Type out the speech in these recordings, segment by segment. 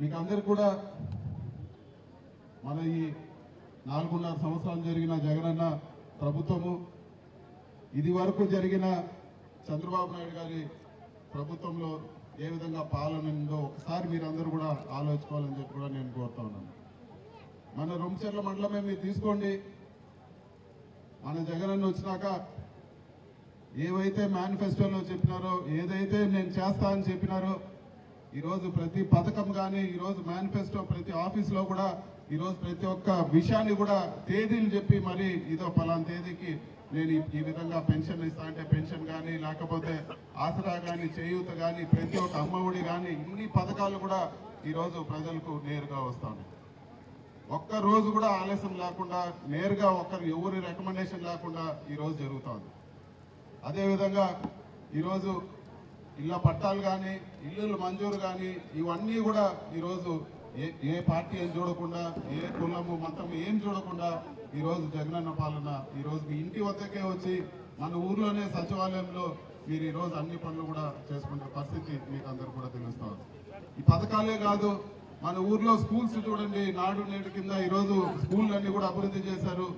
మీకు అందరు కూడా మన ఈ నాలుగున్నర సంవత్సరాలు జరిగిన జగనన్న ప్రభుత్వము ఇది వరకు జరిగిన చంద్రబాబు నాయుడు గారి ప్రభుత్వంలో ఏ విధంగా పాలన ఉందో ఒకసారి మీరందరూ కూడా ఆలోచుకోవాలని చెప్పి కూడా నేను కోరుతా ఉన్నాను. మన రొంచెర్ల మండలమే మీరు తీసుకోండి. మన జగనన్న వచ్చినాక ఏవైతే మేనిఫెస్టోలో చెప్పినారో ఏదైతే నేను చేస్తా అని చెప్పినారో ఈరోజు ప్రతి పథకం కానీ ఈరోజు మేనిఫెస్టో ప్రతి ఆఫీస్లో కూడా ఈరోజు ప్రతి ఒక్క విషయాన్ని కూడా తేదీలు చెప్పి మరి ఇదో పలానా తేదీకి నేను ఈ- విధంగా పెన్షన్ ఇస్తా అంటే పెన్షన్ కానీ లేకపోతే ఆసరా కానీ చేయూత కానీ ప్రతి ఒక్క అమ్మఒడి కానీ ఇన్ని పథకాలు కూడా ఈరోజు ప్రజలకు నేరుగా వస్తాను. ఒక్క రోజు కూడా ఆలస్యం లేకుండా నేరుగా ఒక్కరు ఎవరి రికమెండేషన్ లేకుండా ఈరోజు జరుగుతుంది అదేవిధంగా ఈరోజు ఇళ్ళ పట్టాలు కానీ ఇల్లులు మంజూరు కానీ ఇవన్నీ కూడా ఈరోజు ఏ ఏ పార్టీ ఏం చూడకుండా ఏ కులము మతం ఏం చూడకుండా ఈరోజు జగనన్న పాలన ఈరోజు మీ ఇంటి వద్దకే వచ్చి మన ఊర్లోనే సచివాలయంలో మీరు ఈరోజు అన్ని పనులు కూడా చేసుకునే పరిస్థితి మీకు అందరు కూడా తెలుస్తుంది ఈ పథకాలే కాదు మన ఊర్లో స్కూల్స్ చూడండి నాడు నేడు కింద ఈరోజు స్కూల్ కూడా అభివృద్ధి చేశారు.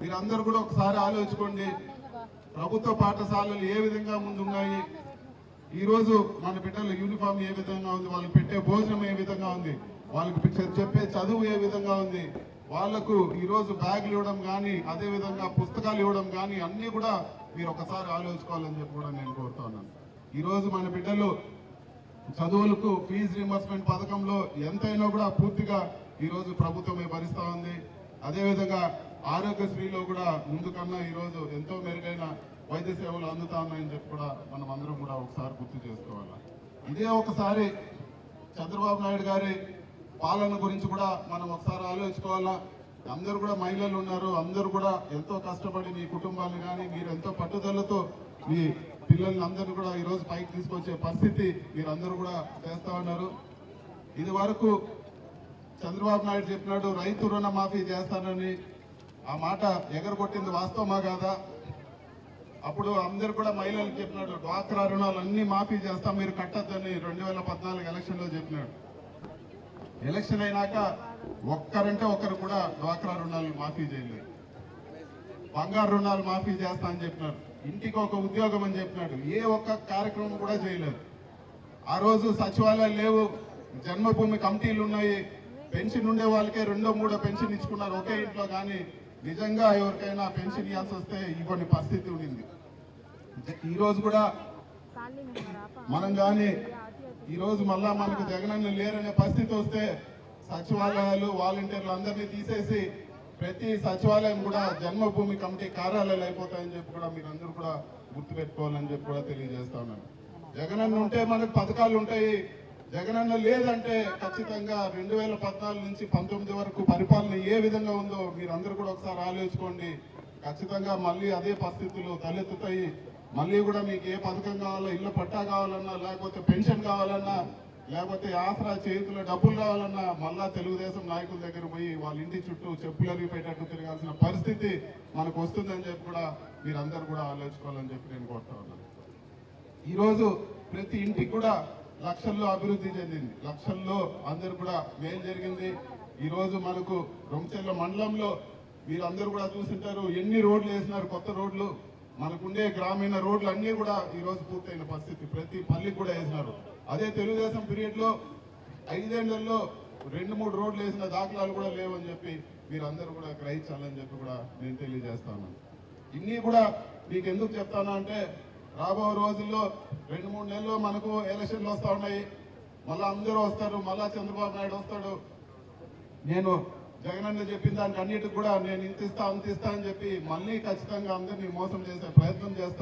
మీరందరూ కూడా ఒకసారి ఆలోచించుకోండి ప్రభుత్వ పాఠశాలలు ఏ విధంగా ముందున్నాయి ఈరోజు మన బిడ్డల యూనిఫామ్ ఏ విధంగా ఉంది? వాళ్ళకి పెట్టే భోజనం ఏ విధంగా ఉంది? వాళ్ళకి చెప్పే చదువు ఏ విధంగా ఉంది? వాళ్ళకు ఈరోజు బ్యాగులు ఇవ్వడం కానీ అదే విధంగా పుస్తకాలు ఇవ్వడం కానీ అన్నీ కూడా మీరు ఒకసారి ఆలోచించుకోవాలని చెప్పి కూడా నేను కోరుతా ఉన్నాను. మన బిడ్డలు చదువులకు ఫీజు రీంబర్స్మెంట్ పథకంలో ఎంతైనా కూడా పూర్తిగా ఈరోజు ప్రభుత్వమే భరిస్తూ ఉంది. అదేవిధంగా ఆరోగ్యశ్రీలో కూడా ముందు కన్నా ఈరోజు ఎంతో మెరుగైన వైద్య సేవలు అందుతా ఉన్నాయని చెప్పి కూడా మనం అందరం కూడా ఒకసారి గుర్తు చేసుకోవాలి? ఇదే ఒకసారి చంద్రబాబు నాయుడు గారి పాలన గురించి కూడా మనం ఒకసారి ఆలోచించుకోవాలా? అందరూ కూడా మహిళలు ఉన్నారు అందరూ కూడా ఎంతో కష్టపడి మీ కుటుంబాలు కానీ మీరు ఎంతో పట్టుదలతో మీ పిల్లల్ని అందరూ కూడా ఈరోజు పైకి తీసుకొచ్చే పరిస్థితి మీరందరూ కూడా చేస్తా ఉన్నారు. ఇది వరకు చంద్రబాబు నాయుడు చెప్పినాడు రైతు రుణమాఫీ చేస్తానని. ఆ మాట ఎగరగొట్టింది వాస్తవమా కాదా? అప్పుడు అందరు కూడా మహిళలు చెప్పినాడు డ్వాక్రా రుణాలు అన్ని మాఫీ చేస్తాం మీరు కట్టద్దని రెండు వేల పద్నాలుగు ఎలక్షన్లో చెప్పినాడు. ఎలక్షన్ అయినాక ఒక్కరంటే ఒక్కరు కూడా డ్వాక్రా రుణాలు మాఫీ చేయలేదు. బంగారు రుణాలు మాఫీ చేస్తా అని చెప్పినారు. ఇంటికి ఒక ఉద్యోగం అని చెప్పినాడు. ఏ ఒక్క కార్యక్రమం కూడా చేయలేదు. ఆ రోజు సచివాలయాలు లేవు జన్మభూమి కమిటీలు ఉన్నాయి. పెన్షన్ ఉండే వాళ్ళకే రెండో మూడో పెన్షన్ ఇచ్చుకున్నారు ఒకే ఇంట్లో కానీ నిజంగా ఎవరికైనా పెన్షన్ ఇవ్వాల్సి వస్తే ఇవ్వని పరిస్థితి ఉండింది. ఈ రోజు కూడా మనం కానీ ఈ రోజు మళ్ళా మనకు జగనన్న లేరనే పరిస్థితి వస్తే సచివాలయాలు వాలంటీర్లు అందరినీ తీసేసి ప్రతి సచివాలయం కూడా జన్మభూమి కమిటీ కార్యాలయాలు అయిపోతాయని చెప్పి కూడా మీరు అందరూ కూడా గుర్తుపెట్టుకోవాలని చెప్పి కూడా తెలియజేస్తా ఉన్నాను. జగనన్న ఉంటే మనకు పథకాలు ఉంటాయి. జగనన్న లేదంటే ఖచ్చితంగా రెండు వేల పద్నాలుగు నుంచి పంతొమ్మిది వరకు పరిపాలన ఏ విధంగా ఉందో మీరు అందరూ కూడా ఒకసారి ఆలోచించుకోండి. ఖచ్చితంగా మళ్ళీ అదే పరిస్థితులు తలెత్తుతాయి. మళ్ళీ కూడా మీకు ఏ పథకం కావాలో ఇళ్ళ పట్టా కావాలన్నా లేకపోతే పెన్షన్ కావాలన్నా లేకపోతే ఆసరా చేతుల డబ్బులు కావాలన్నా మళ్ళా తెలుగుదేశం నాయకుల దగ్గర పోయి వాళ్ళ ఇంటి చుట్టూ చెప్పులు అరిగిపోయేటట్టు తిరగాల్సిన పరిస్థితి మనకు వస్తుందని చెప్పి కూడా మీరందరూ కూడా ఆలోచించుకోవాలని చెప్పి నేను కోరుతా ఉన్నాను. ఈరోజు ప్రతి ఇంటికి కూడా లక్షల్లో అభివృద్ధి చెందింది. లక్షల్లో అందరు కూడా మేలు జరిగింది. ఈరోజు మనకు రొంచెల్ల మండలంలో మీరందరూ కూడా చూసింటారు ఎన్ని రోడ్లు వేసినారు కొత్త రోడ్లు. మనకుండే గ్రామీణ రోడ్లు అన్ని కూడా ఈరోజు పూర్తయిన పరిస్థితి. ప్రతి పల్లికి కూడా వేసినారు. అదే తెలుగుదేశం పీరియడ్లో ఐదేళ్ళలో రెండు మూడు రోడ్లు వేసిన దాఖలాలు కూడా లేవని చెప్పి మీరందరూ కూడా గ్రహించాలని చెప్పి కూడా నేను తెలియజేస్తాను. ఇన్ని కూడా మీకు ఎందుకు చెప్తాను అంటే రాబో రోజుల్లో రెండు మూడు నెలల్లో మనకు ఎలక్షన్లు వస్తూ ఉన్నాయి. మళ్ళా అందరూ వస్తారు. మళ్ళా చంద్రబాబు నాయుడు వస్తాడు. నేను జగనన్న చెప్పిన దానికి అన్నిటికి కూడా నేను ఇంత ఇస్తా అంత ఇస్తా అని చెప్పి మళ్ళీ ఖచ్చితంగా అందరినీ మోసం చేసే ప్రయత్నం చేస్తా.